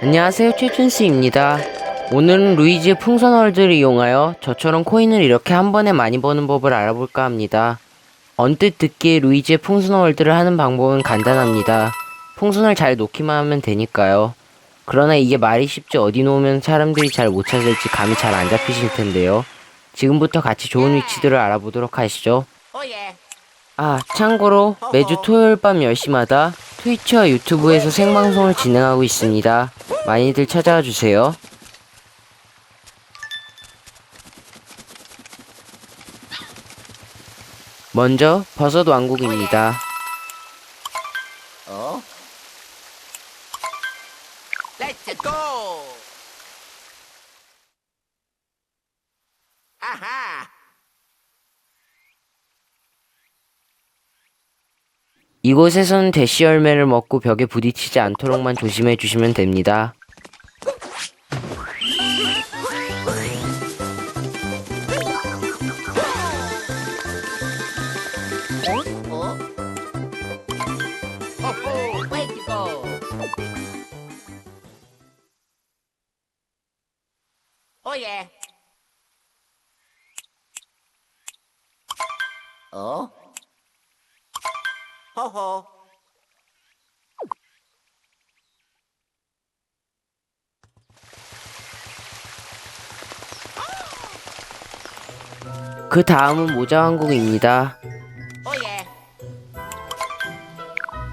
안녕하세요 최춘스입니다. 오늘은 루이지의 풍선월드를 이용하여 저처럼 코인을 이렇게 한 번에 많이 버는 법을 알아볼까 합니다. 언뜻 듣기에 루이지의 풍선월드를 하는 방법은 간단합니다. 풍선을 잘 놓기만 하면 되니까요. 그러나 이게 말이 쉽지 어디 놓으면 사람들이 잘 못 찾을지 감이 잘 안 잡히실 텐데요. 지금부터 같이 좋은 위치들을 알아보도록 하시죠. 오예. 아, 참고로 매주 토요일 밤 10시마다 트위치와 유튜브에서 생방송을 진행하고 있습니다. 많이들 찾아와 주세요. 먼저 버섯 왕국입니다. 어? 렛츠 고! 아하! 이곳에서는 대시 열매를 먹고 벽에 부딪히지 않도록만 조심해 주시면 됩니다. 오예. 어? 호호. 그 다음은 모자 왕국입니다. 오예.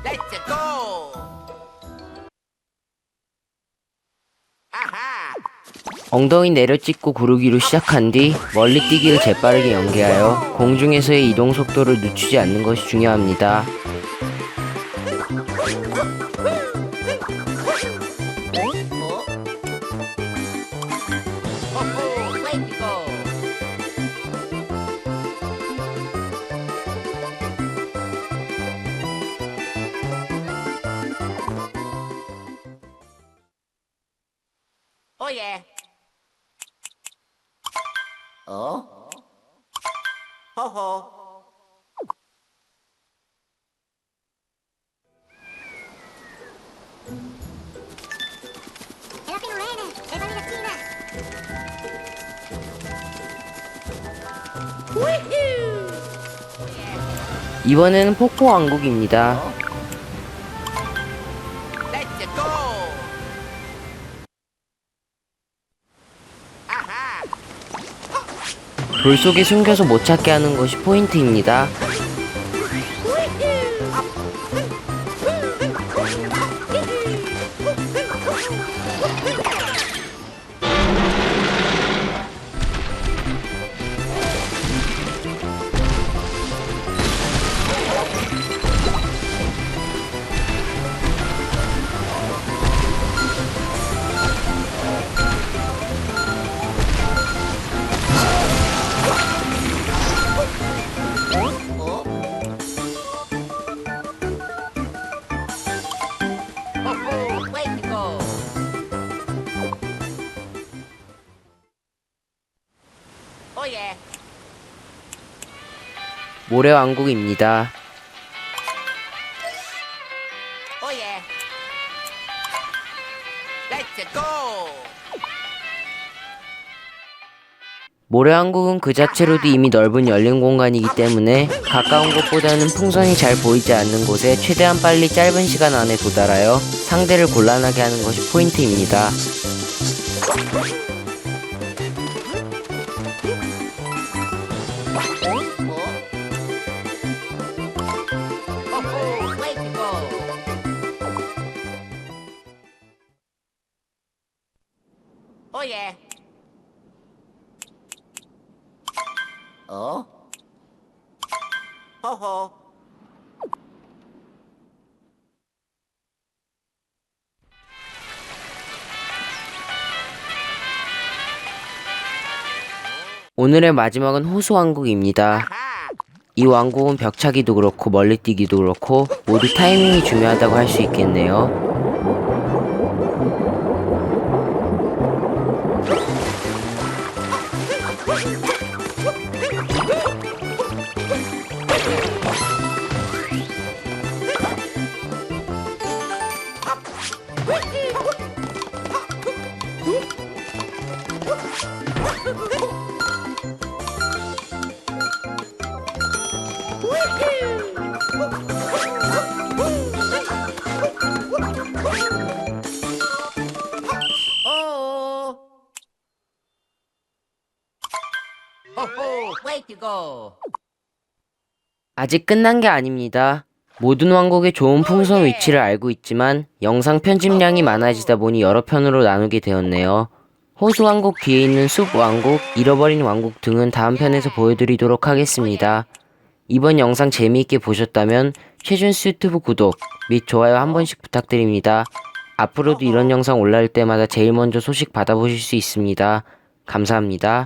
렛츠 고! 아하! 엉덩이 내려찍고 구르기로 시작한 뒤 멀리 뛰기를 재빠르게 연계하여 공중에서의 이동 속도를 늦추지 않는 것이 중요합니다. 어? 호 어? minatina. 이번에는 폭포 왕국입니다. 돌 속에 숨겨서 못 찾게 하는 것이 포인트입니다. 모래 왕국입니다. 오예. 렛츠 고! 모래 왕국은 그 자체로도 이미 넓은 열린 공간이기 때문에 가까운 곳보다는 풍선이 잘 보이지 않는 곳에 최대한 빨리 짧은 시간 안에 도달하여 상대를 곤란하게 하는 것이 포인트입니다. 오예. 어? 호호. 오늘의 마지막은 호수 왕국입니다. 이 왕국은 벽차기도 그렇고 멀리 뛰기도 그렇고 모두 타이밍이 중요하다고 할 수 있겠네요. 아직 끝난 게 아닙니다. 모든 왕국의 좋은 풍선 위치를 알고 있지만 영상 편집량이 많아지다 보니 여러 편으로 나누게 되었네요. 호수 왕국 뒤에 있는 숲 왕국, 잃어버린 왕국 등은 다음 편에서 보여드리도록 하겠습니다. 이번 영상 재미있게 보셨다면 최준수 유튜브 구독 및 좋아요 한 번씩 부탁드립니다. 앞으로도 이런 영상 올라올 때마다 제일 먼저 소식 받아보실 수 있습니다. 감사합니다.